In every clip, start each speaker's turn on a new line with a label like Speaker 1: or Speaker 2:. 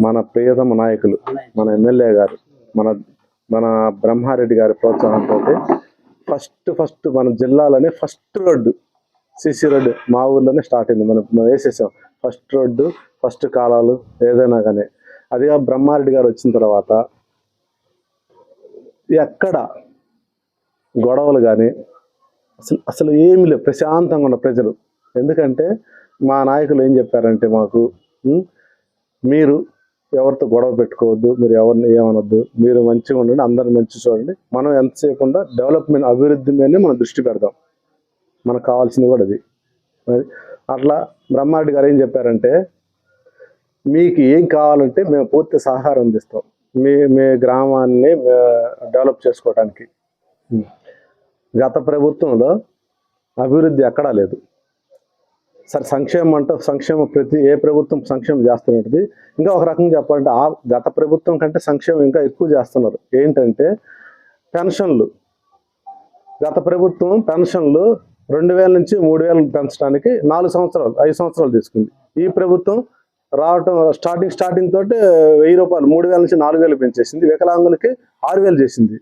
Speaker 1: మన ప్రియతమ నాయకులు మన ఎమ్మెల్యే గారు మన మన బ్రహ్మారెడ్డి గారి ప్రోత్సాహంతో ఫస్ట్ ఫస్ట్ మన జిల్లాలోనే ఫస్ట్ రోడ్డు సిసి రోడ్డు మా ఊర్లోనే స్టార్ట్ అయింది. మనం మనం వేసేసాం. ఫస్ట్ రోడ్డు ఫస్ట్ కాలాలు ఏదైనా కానీ. అదిగా బ్రహ్మారెడ్డి గారు వచ్చిన తర్వాత ఎక్కడ గొడవలు కానీ అసలు అసలు ఏమి లేవు. ప్రశాంతంగా ఉన్న ప్రజలు. ఎందుకంటే మా నాయకులు ఏం చెప్పారంటే మాకు మీరు ఎవరితో గొడవ పెట్టుకోవద్దు మీరు ఎవరిని ఏమనొద్దు మీరు మంచిగా ఉండండి అందరు మంచి చూడండి. మనం ఎంతసేపు ఉండా డెవలప్మెంట్ అభివృద్ధి మీదనే మనం దృష్టి పెడదాం. మనకు కావాల్సింది కూడా అది. అట్లా బ్రహ్మారెడ్డి గారు ఏం చెప్పారంటే మీకు ఏం కావాలంటే మేము పూర్తి సహకారం అందిస్తాం. మీ మీ గ్రామాన్ని డెవలప్ చేసుకోవడానికి. గత ప్రభుత్వంలో అభివృద్ధి ఎక్కడా లేదు. సరే సంక్షేమం అంటే సంక్షేమం ప్రతి ఏ ప్రభుత్వం సంక్షేమం చేస్తున్నది. ఇంకా ఒక రకంగా చెప్పాలంటే ఆ గత ప్రభుత్వం కంటే సంక్షేమం ఇంకా ఎక్కువ చేస్తున్నారు. ఏంటంటే పెన్షన్లు. గత ప్రభుత్వం పెన్షన్లు రెండు వేల నుంచి మూడు వేలు పెంచడానికి నాలుగు సంవత్సరాలు ఐదు సంవత్సరాలు తీసుకుంది. ఈ ప్రభుత్వం రావటం స్టార్టింగ్ స్టార్టింగ్ తోటి వెయ్యి రూపాయలు మూడు వేల నుంచి నాలుగు వేలు పెంచేసింది. వికలాంగులకి ఆరు వేలు చేసింది.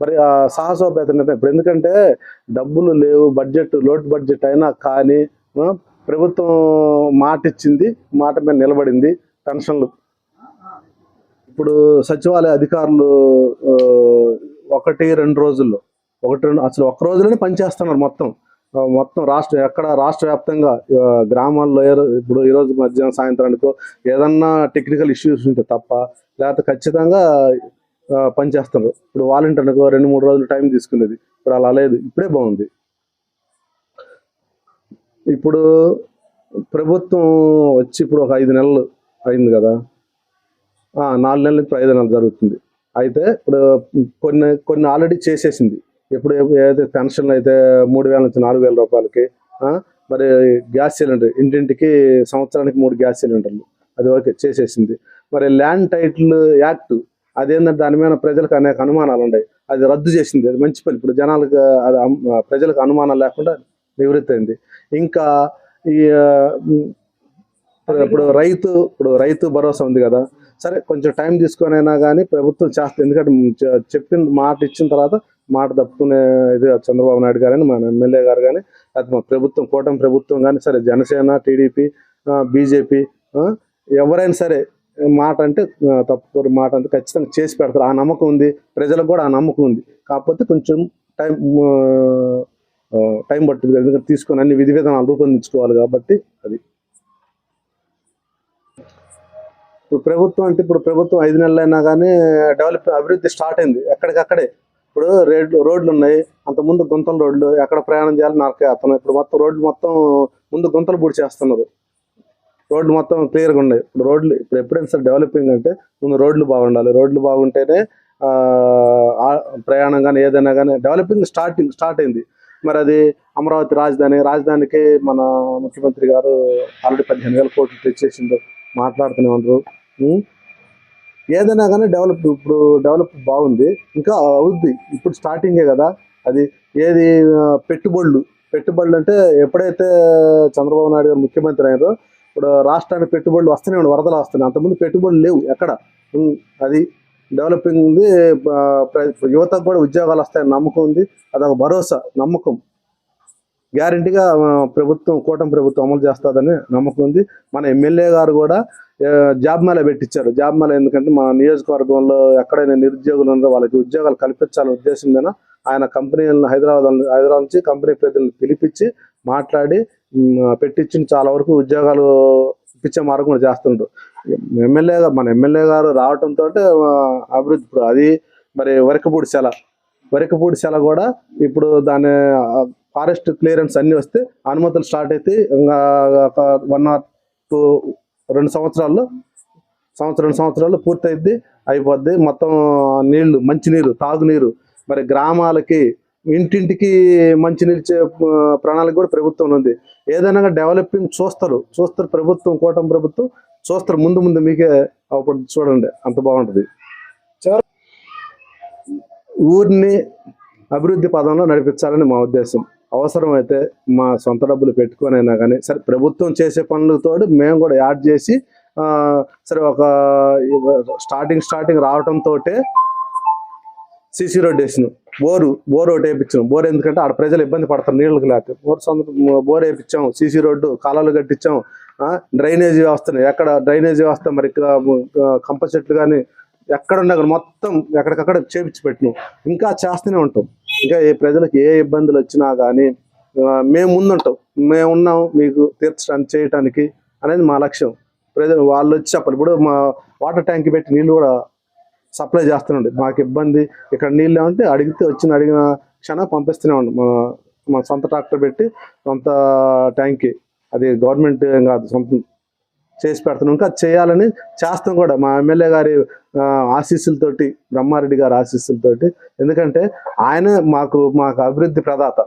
Speaker 1: మరి ఆ సాహసోపేత ఇప్పుడు ఎందుకంటే డబ్బులు లేవు బడ్జెట్ లోటు బడ్జెట్ అయినా కానీ ప్రభుత్వం మాట ఇచ్చింది మాట మీద నిలబడింది పెన్షన్లు ఇప్పుడు సచివాలయ అధికారులు ఒకటి రెండు రోజుల్లో ఒకటి రెండు అసలు ఒక్క రోజులోనే పనిచేస్తున్నారు మొత్తం. మొత్తం రాష్ట్ర ఎక్కడ రాష్ట్ర వ్యాప్తంగా గ్రామాల్లో ఏ- ఇప్పుడు ఈరోజు మధ్యాహ్నం సాయంత్రానికో ఏదన్నా టెక్నికల్ ఇష్యూస్ ఉంటే తప్ప లేకపోతే ఖచ్చితంగా పనిచేస్తున్నారు ఇప్పుడు వాలంటీర్లకు రెండు మూడు రోజులు టైం తీసుకునేది. ఇప్పుడు అలా లేదు. ఇప్పుడే బాగుంది. ఇప్పుడు ప్రభుత్వం వచ్చి ఇప్పుడు ఒక ఐదు నెలలు అయింది కదా. నాలుగు నెలల నుంచి ఐదు నెలలు జరుగుతుంది. అయితే ఇప్పుడు కొన్ని కొన్ని ఆల్రెడీ చేసేసింది. ఇప్పుడు ఏదైతే పెన్షన్లు అయితే మూడు వేల నుంచి నాలుగు వేల రూపాయలకి మరి గ్యాస్ సిలిండర్ ఇంటింటికి సంవత్సరానికి మూడు గ్యాస్ సిలిండర్లు అది ఓకే చేసేసింది. మరి ల్యాండ్ టైటిల్ యాక్ట్ అదేంటంటే దాని మీద ప్రజలకు అనేక అనుమానాలు ఉన్నాయి. అది రద్దు చేసింది. అది మంచి పని. ఇప్పుడు జనాలకు అది ప్రజలకు అనుమానాలు లేకుండా నివృత్తి అయింది. ఇంకా ఈ ఇప్పుడు- రైతు ఇప్పుడు రైతు భరోసా ఉంది కదా. సరే కొంచెం టైం తీసుకొని అయినా కానీ ప్రభుత్వం చేస్తుంది ఎందుకంటే చెప్పిన మాట ఇచ్చిన తర్వాత మాట తప్పుకునే ఇది చంద్రబాబు నాయుడు గారు మన ఎమ్మెల్యే గారు కానీ అది మా ప్రభుత్వం కూటమి ప్రభుత్వం కానీ సరే జనసేన టీడీపీ బీజేపీ ఎవరైనా సరే మాట అంటే తప్పుకోరు మాట అంటే ఖచ్చితంగా చేసి పెడతారు. ఆ నమ్మకం ఉంది. ప్రజలకు కూడా ఆ నమ్మకం ఉంది. కాకపోతే కొంచెం టైం టైం పట్టింది ఎందుకంటే తీసుకొని అన్ని విధి విధానాలు రూపొందించుకోవాలి కాబట్టి అది. ఇప్పుడు ప్రభుత్వం అంటే ఇప్పుడు ప్రభుత్వం ఐదు నెలలైనా కానీ డెవలప్ అభివృద్ధి స్టార్ట్ అయింది. ఎక్కడికక్కడే. ఇప్పుడు రోడ్లు రోడ్లు ఉన్నాయి. అంత ముందు గుంతల రోడ్లు ఎక్కడ ప్రయాణం చేయాలి నరకే అతను ఇప్పుడు మొత్తం రోడ్లు మొత్తం ముందు గుంతలు పూడి చేస్తున్నారు. రోడ్లు మొత్తం క్లియర్గా ఉన్నాయి. ఇప్పుడు రోడ్లు ఇప్పుడు ఎప్పుడైనా సార్ డెవలపింగ్ అంటే ముందు రోడ్లు బాగుండాలి. రోడ్లు బాగుంటేనే ప్రయాణం కానీ ఏదైనా కానీ డెవలపింగ్ స్టార్టింగ్ స్టార్ట్ అయింది. మరి అది అమరావతి రాజధాని రాజధానికి మన ముఖ్యమంత్రి గారు ఆల్రెడీ పదిహేను వేల కోట్లు తెచ్చేసిండు. మాట్లాడుతూనే ఉండరు. ఏదైనా కానీ డెవలప్ ఇప్పుడు డెవలప్ బాగుంది. ఇంకా అవుద్ది. ఇప్పుడు స్టార్టింగే కదా. అది ఏది పెట్టుబడులు. పెట్టుబడులు అంటే ఎప్పుడైతే చంద్రబాబు నాయుడు గారు ముఖ్యమంత్రి అయ్యారో ఇప్పుడు రాష్ట్రానికి పెట్టుబడులు వస్తూనే ఉన్నాయి వరదలు వస్తున్నాయి. అంతకుముందు పెట్టుబడులు లేవు ఎక్కడ? అది డెవలపింగ్ ఉంది. ప్ర- యువతకు కూడా ఉద్యోగాలు వస్తాయని నమ్మకం ఉంది. అదొక భరోసా నమ్మకం. గ్యారంటీగా ప్రభుత్వం కూటమి ప్రభుత్వం అమలు చేస్తుందని నమ్మకం ఉంది. మన ఎమ్మెల్యే గారు కూడా జాబ్ మేళ పెట్టించారు జాబ్ మేళ ఎందుకంటే మా నియోజకవర్గంలో ఎక్కడైనా నిరుద్యోగులు ఉన్నారో వాళ్ళకి ఉద్యోగాలు కల్పించాలనే ఉద్దేశం మీద ఆయన కంపెనీలను హైదరాబాద్ హైదరాబాద్ నుంచి కంపెనీ ప్రజలను పిలిపించి మాట్లాడి ఉమ్, పెట్టించి చాలా వరకు ఉద్యోగాలు ఇప్పించే మార్గం కూడా చేస్తుండ్రు. ఎమ్మెల్యే మన ఎమ్మెల్యే గారు రావటంతో అభివృద్ధి. అది మరి వరకపూడి సెల. వరకపూడి సెల కూడా ఇప్పుడు దాని ఫారెస్ట్ క్లియరెన్స్ అన్ని వస్తే అనుమతులు స్టార్ట్ అయితే ఇంకా వన్ ఆర్ టూ రెండు సంవత్సరాల్లో సంవత్సరం రెండు సంవత్సరాలు పూర్తయిద్ది అయిపోద్ది. మొత్తం నీళ్ళు మంచినీరు తాగునీరు. మరి గ్రామాలకి ఇంటింటికి మంచి నిలిచే ప్రణాళిక కూడా ప్రభుత్వం ఉంది. ఏదైనా డెవలపింగ్ చూస్తారు. చూస్తారు ప్రభుత్వం కూటమి ప్రభుత్వం. చూస్తారు ముందు ముందు మీకే అప్పుడు చూడండి. అంత బాగుంటుంది. ఊరిని అభివృద్ధి పదంలో నడిపించాలని మా ఉద్దేశం. అవసరమైతే మా సొంత డబ్బులు పెట్టుకొని అయినా కానీ సరే ప్రభుత్వం చేసే పనులతో మేము కూడా యాడ్ చేసి సరే ఒక స్టార్టింగ్ స్టార్టింగ్ రావడంతో సీసీ రోడ్ వేసినాం. బోరు బోర్ ఒకటి వేయించాం బోర్ ఎందుకంటే ఆడ ప్రజలు ఇబ్బంది పడతారు నీళ్ళకి లేకపోతే. బోర్ సొంత బోర్ వేయించాం సీసీ రోడ్డు కాలాలు కట్టించాం డ్రైనేజీ వ్యవస్థని. ఎక్కడ డ్రైనేజీ వ్యవస్థ మరి ఇక్కడ, కంప చెట్లు కానీ ఎక్కడ ఉన్నా కానీ మొత్తం ఎక్కడికక్కడ చేపించి పెట్టినాం. ఇంకా చేస్తూనే ఉంటాం. ఇంకా ఏ ప్రజలకు ఏ ఇబ్బందులు వచ్చినా కానీ మేము ముందుంటాం. మేము ఉన్నాం మీకు తీర్చడానికి చేయటానికి అనేది మా లక్ష్యం. ప్రజలు వాళ్ళు వచ్చి చెప్పాలి. ఇప్పుడు మా వాటర్ ట్యాంక్ పెట్టి నీళ్ళు కూడా సప్లై చేస్తున్నాండి. మాకు ఇబ్బంది. ఇక్కడ నీళ్ళు ఏమంటే అడిగితే వచ్చిన అడిగిన క్షణం పంపిస్తూనే ఉండి మా మా సొంత ట్రాక్టర్ పెట్టి సొంత ట్యాంక్కి అది గవర్నమెంట్ ఏం కాదు సొంత చేసి పెడుతున్నాం. ఇంకా చేయాలని చేస్తాం కూడా. మా ఎమ్మెల్యే గారి ఆశీస్సులతోటి బ్రహ్మారెడ్డి గారి ఆశీస్సులతోటి. ఎందుకంటే ఆయన మాకు మాకు అభివృద్ధి ప్రదాత.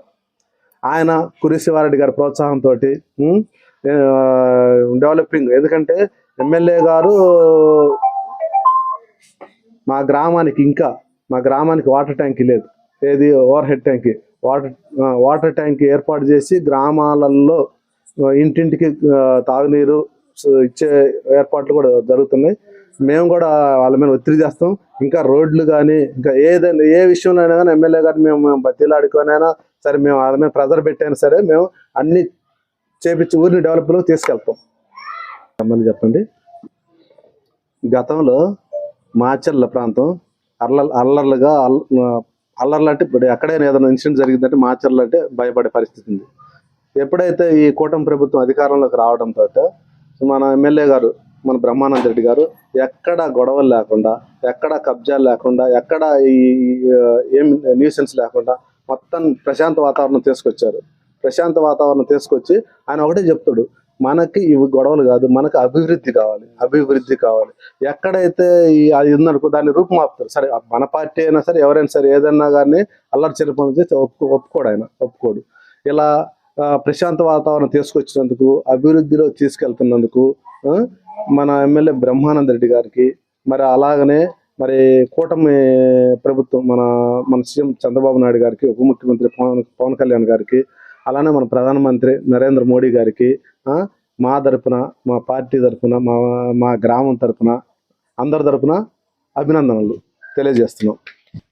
Speaker 1: ఆయన కురిశివారెడ్డి గారి ప్రోత్సాహంతో డెవలపింగ్. ఎందుకంటే ఎమ్మెల్యే గారు మా గ్రామానికి ఇంకా మా గ్రామానికి వాటర్ ట్యాంక్ లేదు. ఏది overhead tank water water tank ఏర్పాటు చేసి గ్రామాలలో ఇంటింటికి తాగునీరు ఇచ్చే ఏర్పాట్లు కూడా జరుగుతున్నాయి. మేము కూడా వాళ్ళ మీద ఒత్తిడి చేస్తాం. ఇంకా రోడ్లు కానీ ఇంకా ఏదైనా ఏ విషయంలో అయినా కానీ ఎమ్మెల్యే గారిని మేము మేము బతిలాడుకోనైనా సరే మేము వాళ్ళ మీద ప్రెజర్ పెట్టైనా సరే మేము అన్ని చేపించి ఊరిని డెవలప్లో తీసుకెళ్తాం. మళ్ళీ చెప్పండి. గతంలో మాచర్ల ప్రాంతం. అల్లర్లు అల్లర్లుగా అల్- అల్లర్లు అంటే ఇప్పుడు ఎక్కడైనా ఏదైనా ఇన్సిడెంట్ జరిగిందంటే మాచర్లు అంటే భయపడే పరిస్థితి ఉంది. ఎప్పుడైతే ఈ కూటమి ప్రభుత్వం అధికారంలోకి రావడంతో మన ఎమ్మెల్యే గారు మన బ్రహ్మానంద రెడ్డి గారు ఎక్కడ గొడవలు లేకుండా ఎక్కడ కబ్జాలు లేకుండా ఎక్కడ ఈ ఈ, ఏం న్యూసెన్స్ లేకుండా మొత్తం ప్రశాంత వాతావరణం తీసుకొచ్చారు. ప్రశాంత వాతావరణం తీసుకొచ్చి ఆయన ఒకటే చెప్తాడు మనకి ఇవి గొడవలు కాదు మనకు అభివృద్ధి కావాలి అభివృద్ధి కావాలి. ఎక్కడైతే ఈ అది ఉందనుకో దాన్ని రూపుమాపుతారు. సరే మన పార్టీ అయినా సరే ఎవరైనా సరే ఏదన్నా కానీ అల్లరి చెరుపు చేస్తే ఒప్పుకో ఒప్పుకోడు ఆయన ఒప్పుకోడు. ఇలా ప్రశాంత వాతావరణం తీసుకొచ్చినందుకు అభివృద్ధిలో తీసుకెళ్తున్నందుకు మన ఎమ్మెల్యే బ్రహ్మానంద రెడ్డి గారికి మరి అలాగనే మరి కూటమి ప్రభుత్వం మన మన సీఎం చంద్రబాబు నాయుడు గారికి ఉప ముఖ్యమంత్రి పవన్ పవన్ కళ్యాణ్ గారికి అలానే మన ప్రధానమంత్రి నరేంద్ర మోడీ గారికి మా తరపున మా పార్టీ తరపున మా మా గ్రామం తరపున అందరి తరపున అభినందనలు తెలియజేస్తున్నాం.